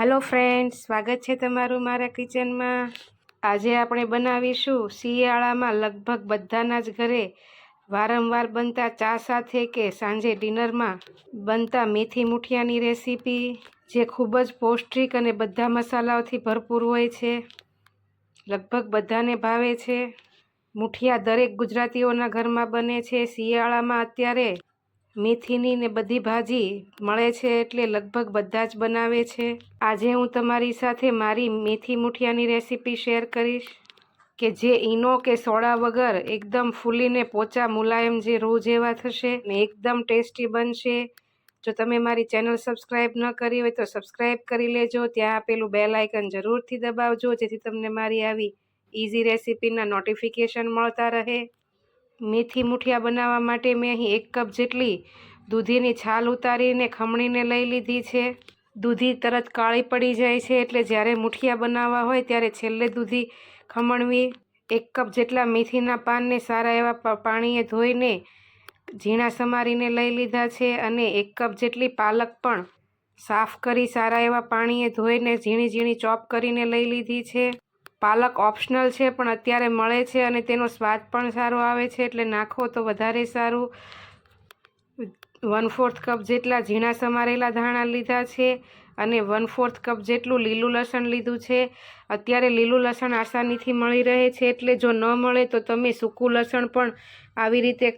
Hello friend સ્વાગત છે તમારું મારા કિચનમાં. આજે આપણે બનાવીશું શિયાળામાં લગભગ બધાના જ ઘરે વારંવાર બનતા ચા સાથે કે સાંજે ડિનરમાં બનતા મેથી મુઠિયાની રેસીપી, જે ખૂબ જ પૌષ્ટિક અને બધા મસાલાઓથી ભરપૂર હોય છે. લગભગ બધાને ભાવે છે. મુઠિયા દરેક ગુજરાતીઓના ઘરમાં બને છે. શિયાળામાં અત્યારે મેથીની ને બધી ભાજી મળે છે એટલે લગભગ બધા જ બનાવે છે. આજે હું તમારી સાથે મારી મેથી મુઠિયાની રેસીપી શેર કરીશ કે જે ઈનો કે સોડા વગર એકદમ ફૂલીને પોચા મુલાયમ જે રૂ જેવા થશે ને એકદમ ટેસ્ટી બનશે. જો તમે મારી ચેનલ સબસ્ક્રાઈબ ન કરી હોય તો સબસ્ક્રાઈબ કરી લેજો. ત્યાં આપેલું બેલ આઇકન જરૂરથી દબાવજો જેથી તમને મારી આવી ઇઝી રેસીપીના નોટિફિકેશન મળતા રહે. મેથી મુઠિયા બનાવવા માટે મેં અહીં એક કપ જેટલી દૂધીની છાલ ઉતારીને ખમણીને લઈ લીધી છે. દૂધી તરત કાળી પડી જાય છે એટલે જ્યારે મુઠિયા બનાવવા હોય ત્યારે છેલ્લે દૂધી ખમણવી. એક કપ જેટલા મેથીના પાનને સારા એવા પાણીએ ધોઈને ઝીણા સમારીને લઈ લીધા છે અને એક કપ જેટલી પાલક પણ સાફ કરી સારા એવા પાણીએ ધોઈને ઝીણી ઝીણી ચોપ કરીને લઈ લીધી છે. પાલક ઓપ્શનલ છે, પણ અત્યારે મળે છે અને તેનો સ્વાદ પણ સારો આવે છે, એટલે નાખો તો વધારે સારું. વન ફોર્થ કપ જેટલા ઝીણા સમારેલા ધાણા લીધા છે અને વન ફોર્થ કપ જેટલું લીલું લસણ લીધું છે. અત્યારે લીલું લસણ આસાનીથી મળી રહે છે, એટલે જો ન મળે તો તમે સૂકું લસણ પણ આવી રીતે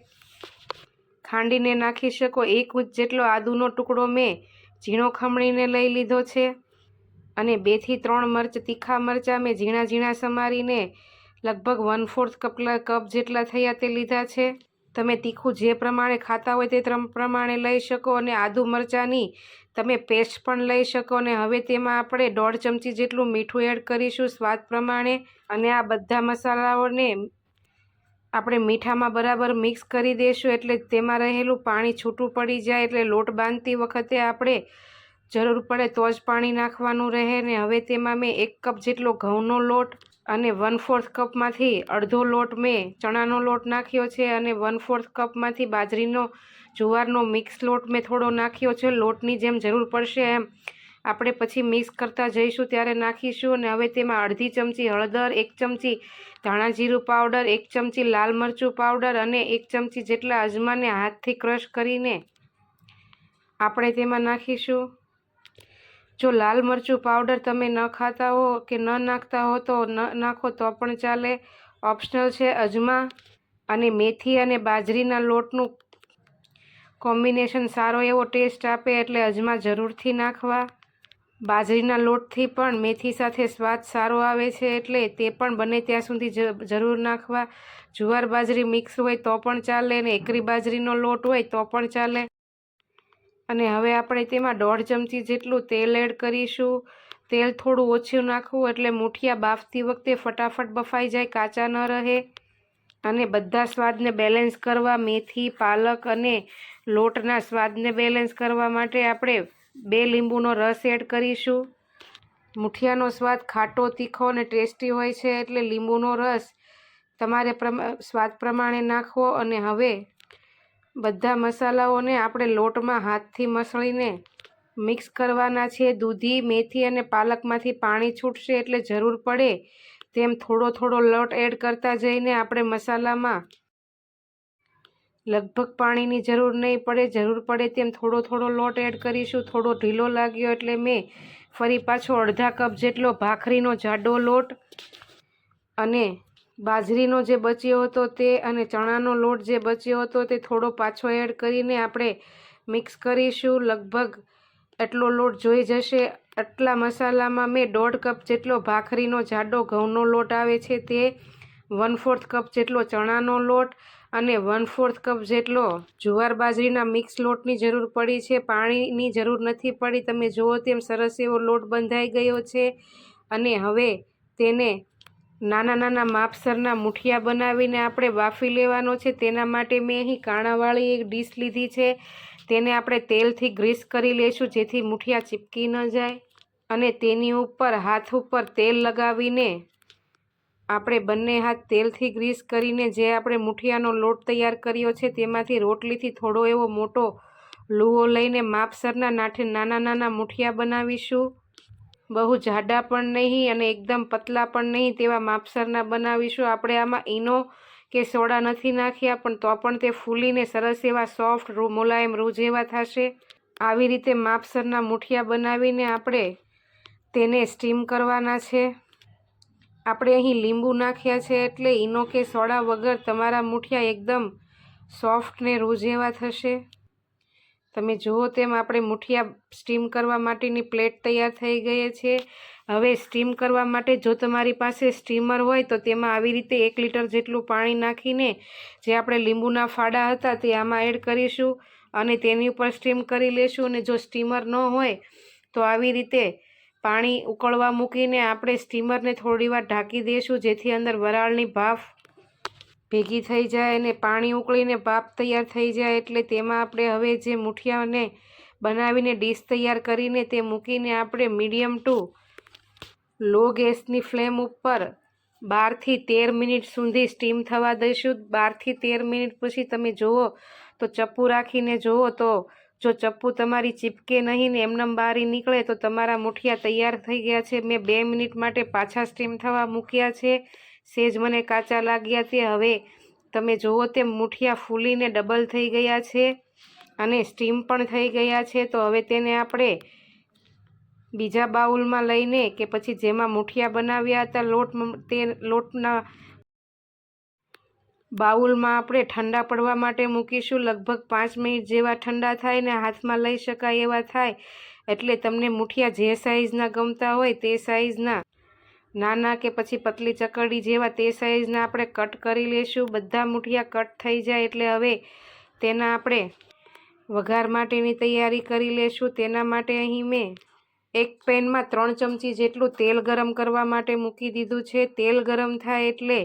ખાંડીને નાખી શકો. એક ઇંચ જેટલો આદુનો ટુકડો મેં ઝીણો ખમણીને લઈ લીધો છે. અને બેથી ત્રણ મરચ, તીખા મરચાં મેં ઝીણા ઝીણા સમારીને લગભગ વન ફોર્થ કપલા કપ જેટલા થયા તે લીધા છે. તમે તીખું જે પ્રમાણે ખાતા હોય તે પ્રમાણે લઈ શકો અને આદુ મરચાંની તમે પેસ્ટ પણ લઈ શકો અને હવે તેમાં આપણે દોઢ ચમચી જેટલું મીઠું એડ કરીશું સ્વાદ પ્રમાણે અને આ બધા મસાલાઓને આપણે મીઠામાં બરાબર મિક્સ કરી દઈશું એટલે તેમાં રહેલું પાણી છૂટું પડી જાય એટલે લોટ બાંધતી વખતે આપણે જરૂર પડે તો જ પાણી નાખવાનું રહે ને હવે તેમાં મેં એક કપ જેટલો ઘઉંનો લોટ અને વન ફોર્થ કપમાંથી અડધો લોટ મેં ચણાનો લોટ નાખ્યો છે અને વન ફોર્થ કપમાંથી બાજરીનો જુવારનો મિક્સ લોટ મેં થોડો નાખ્યો છે. લોટની જેમ જરૂર પડશે એમ આપણે પછી મિક્સ કરતા જઈશું ત્યારે નાખીશું અને હવે તેમાં અડધી ચમચી હળદર, એક ચમચી ધાણા જીરું પાવડર એક ચમચી લાલ મરચું પાવડર અને એક ચમચી જેટલા અજમાને હાથથી ક્રશ કરીને આપણે તેમાં નાખીશું. જો લાલ મરચું પાવડર તમે ન ખાતા હો કે ન નાખતા હો તો ન નાખો તો પણ ચાલે. ઓપ્શનલ છે અજમા અને મેથી અને બાજરીના લોટનું કોમ્બિનેશન સારો એવો ટેસ્ટ આપે એટલે અજમા જરૂરથી નાખવા. બાજરીના લોટથી પણ મેથી સાથે સ્વાદ સારો આવે છે એટલે તે પણ બને ત્યાં સુધી જરૂર નાખવા. જુવાર બાજરી મિક્સ હોય તો પણ ચાલે અને એકરી બાજરીનો લોટ હોય તો પણ ચાલે. અને હવે આપણે તેમાં દોઢ ચમચી જેટલું તેલ એડ કરીશું. તેલ થોડું ઓછું નાખવું એટલે મૂઠિયા બાફતી વખતે ફટાફટ બફાઈ જાય, કાચા ન રહે. અને બધા સ્વાદને બેલેન્સ કરવા, મેથી, પાલક અને લોટના સ્વાદને બેલેન્સ કરવા માટે આપણે બે લીંબુનો રસ એડ કરીશું. મુઠિયાનો સ્વાદ ખાટો, તીખો અને ટેસ્ટી હોય છે એટલે લીંબુનો રસ તમારે પ્રમા, સ્વાદ પ્રમાણે નાખવો અને હવે બધા મસાલાઓને આપણે લોટમાં હાથથી મસળીને મિક્સ કરવાના છે. દૂધી, મેથી અને પાલકમાંથી પાણી છૂટશે એટલે જરૂર પડે તેમ થોડો થોડો લોટ એડ કરતા જઈને આપણે મસાલામાં લગભગ પાણીની જરૂર નહીં પડે. જરૂર પડે તેમ થોડો થોડો લોટ એડ કરીશું. થોડો ઢીલો લાગ્યો એટલે મેં ફરી પાછો અડધા કપ જેટલો ભાખરીનો જાડો લોટ અને બાજરીનો જે બચ્યો હતો તે અને ચણાનો લોટ જે બચ્યો હતો તે થોડો પાછો એડ કરીને આપણે મિક્સ કરીશું. લગભગ એટલો લોટ જોઈ જશે. આટલા મસાલામાં મેં દોઢ કપ જેટલો ભાખરીનો જાડો ઘઉંનો લોટ આવે છે તે વન ફોર્થ કપ જેટલો ચણાનો લોટ અને વન ફોર્થ કપ જેટલો જુવાર બાજરીના મિક્સ લોટની જરૂર પડી છે. પાણીની જરૂર નથી પડી. તમે જુઓ તેમ સરસ એવો લોટ બંધાઈ ગયો છે અને હવે તેને નાના નાના માપસરના મુઠિયા બનાવીને આપણે બાફી લેવાનો છે. તેના માટે મેં અહીં કાણાવાળી એક ડીશ લીધી છે. તેને આપણે તેલથી ગ્રીસ કરી લઈશું જેથી મુઠિયા ચીપકી ન જાય અને તેની ઉપર હાથ ઉપર તેલ લગાવીને આપણે બંને હાથ તેલથી ગ્રીસ કરીને જે આપણે મુઠિયાનો લોટ તૈયાર કર્યો છે તેમાંથી રોટલીથી થોડો એવો મોટો લુઓ લઈને માપસરના નાઠે નાના નાના મુઠિયા બનાવીશું. બહુ જાડા પણ નહીં અને એકદમ પતલા પણ નહીં તેવા માપસરના બનાવીશું. આપણે આમાં ઈનો કે સોડા નથી નાખ્યા, પણ તો પણ તે ફૂલીને સરસ એવા સોફ્ટ રૂ, મુલાયમ રૂ જેવા થશે. આવી રીતે માપસરના મુઠિયા બનાવીને આપણે તેને સ્ટીમ કરવાના છે. આપણે અહીં લીંબુ નાખ્યા છે એટલે ઈનો કે સોડા વગર તમારા મુઠિયા એકદમ સોફ્ટ ને રૂ જેવા થશે. તમે જુઓ તેમ આપણે મુઠિયા સ્ટીમ કરવા માટેની પ્લેટ તૈયાર થઈ ગઈ છે. હવે સ્ટીમ કરવા માટે જો તમારી પાસે સ્ટીમર હોય તો તેમાં આવી રીતે એક લીટર જેટલું પાણી નાખીને જે આપણે લીંબુના ફાડા હતા તે આમાં એડ કરીશું અને તેની ઉપર સ્ટીમ કરી લેશું અને જો સ્ટીમર ન હોય તો આવી રીતે પાણી ઉકળવા મૂકીને આપણે સ્ટીમરને થોડીવાર ઢાંકી દઈશું જેથી અંદર વરાળની ભાફ ભેગી થઈ જાય અને પાણી ઉકળીને ભાપ તૈયાર થઈ જાય એટલે તેમાં આપણે હવે જે મુઠિયાને બનાવીને ડીશ તૈયાર કરીને તે મૂકીને આપણે મીડિયમ ટુ લો ગેસની ફ્લેમ ઉપર બારથી તેર મિનિટ સુધી સ્ટીમ થવા દઈશું. બારથી તેર મિનિટ પછી તમે જુઓ તો ચપ્પુ રાખીને જુઓ તો જો ચપ્પુ તમારી ચીપકે નહીં ને એમનેમ બારી નીકળે તો તમારા મુઠિયા તૈયાર થઈ ગયા છે. મેં બે મિનિટ માટે પાછા સ્ટીમ થવા મૂક્યા છે. સેજ મને કાચા લાગ્યા તે હવે તમે જુઓ તેમ મુઠિયા ફૂલીને ડબલ થઈ ગયા છે અને સ્ટીમ પણ થઈ ગયા છે. તો હવે તેને આપણે બીજા બાઉલમાં લઈને કે પછી જેમાં મુઠિયા બનાવ્યા હતા લોટ તે લોટના બાઉલમાં આપણે ઠંડા પડવા માટે મૂકીશું. લગભગ પાંચ મિનિટ જેવા ઠંડા થાય ને હાથમાં લઈ શકાય એવા થાય. એટલે તમને મુઠિયા જે સાઇઝના ગમતા હોય તે સાઇઝના નાના કે પછી પતલી ચકડી જેવા તે સાઈઝના આપણે કટ કરી લઈશું બધા મુઠિયા કટ થઈ જાય એટલે હવે તેના આપણે વઘાર માટેની તૈયારી કરી લઈશું તેના માટે અહીં મેં એક પેનમાં ત્રણ ચમચી જેટલું તેલ ગરમ કરવા માટે મૂકી દીધું છે. તેલ ગરમ થાય એટલે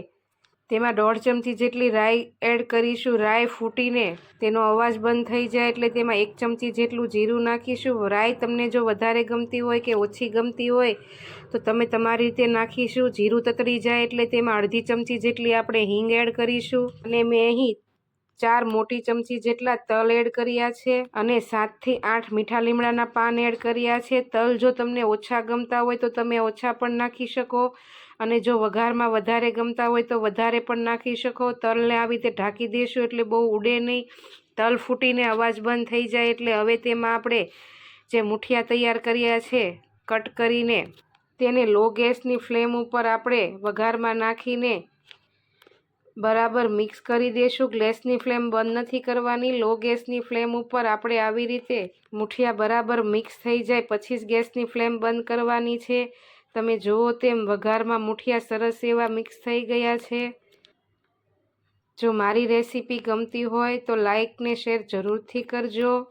તેમાં દોઢ ચમચી જેટલી રાઈ એડ કરીશું. રાઈ ફૂટીને તેનો અવાજ બંધ થઈ જાય એટલે તેમાં એક ચમચી જેટલું જીરું નાખીશું. રાઈ તમને જો વધારે ગમતી હોય કે ઓછી ગમતી હોય, તો તમે તમારી રીતે નાખીશું. જીરું તતડી જાય એટલે તેમાં અડધી ચમચી જેટલી આપણે હિંગ એડ કરીશું. અને મેં અહીં ચાર મોટી ચમચી જેટલા તલ એડ કર્યા છે અને સાતથી આઠ મીઠા લીમડાના પાન એડ કર્યા છે. તલ જો તમને ઓછા ગમતા હોય તો તમે ઓછા પણ નાખી શકો અને જો વઘારમાં વધારે ગમતા હોય તો વધારે પણ નાખી શકો. તલને આવી રીતે ઢાંકી દઈશું એટલે બહુ ઉડે નહીં. તલ ફૂટીને અવાજ બંધ થઈ જાય એટલે હવે તેમાં આપણે જે મુઠિયા તૈયાર કર્યા છે કટ કરીને તેને લો ગેસની ફ્લેમ ઉપર આપણે વઘારમાં નાખીને બરાબર, મિક્સ કરી દેશું ગેસની ફ્લેમ બંધ નથી કરવાની, લો ગેસની ફ્લેમ ઉપર આપણે આવી રીતે મુઠિયા બરાબર મિક્સ થઈ જાય, પછી જ ગેસની ફ્લેમ બંધ કરવાની છે. તમે જુઓ તેમ વઘારમાં મુઠિયા સરસ એવા મિક્સ થઈ ગયા છે. જો મારી રેસીપી ગમતી હોય તો લાઇકને શેર જરૂરથી કરજો.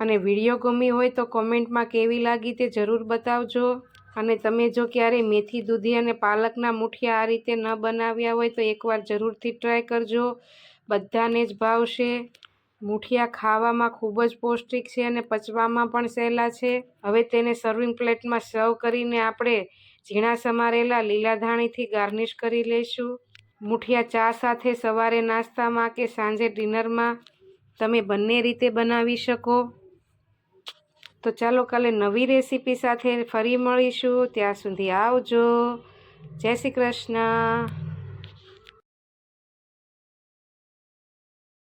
અને વીડિયો ગમી હોય તો કોમેન્ટમાં કેવી લાગી તે જરૂર બતાવજો. અને તમે જો ક્યારેય મેથી દૂધી અને પાલકના મુઠિયા આ રીતે ન બનાવ્યા હોય તો એકવાર જરૂરથી ટ્રાય કરજો. બધાને જ ભાવશે. મુઠિયા ખાવામાં ખૂબ જ પૌષ્ટિક છે અને પચવામાં પણ સહેલા છે. હવે તેને સર્વિંગ પ્લેટમાં સર્વ કરીને આપણે ઝીણા સમારેલા લીલા ધાણીથી ગાર્નિશ કરી લઈશું. મુઠિયા ચા સાથે સવારે નાસ્તામાં કે સાંજે ડિનરમાં તમે બંને રીતે બનાવી શકો. તો ચાલો કાલે નવી રેસીપી સાથે ફરી મળીશું. ત્યાં સુધી આવજો. જય શ્રી કૃષ્ણ.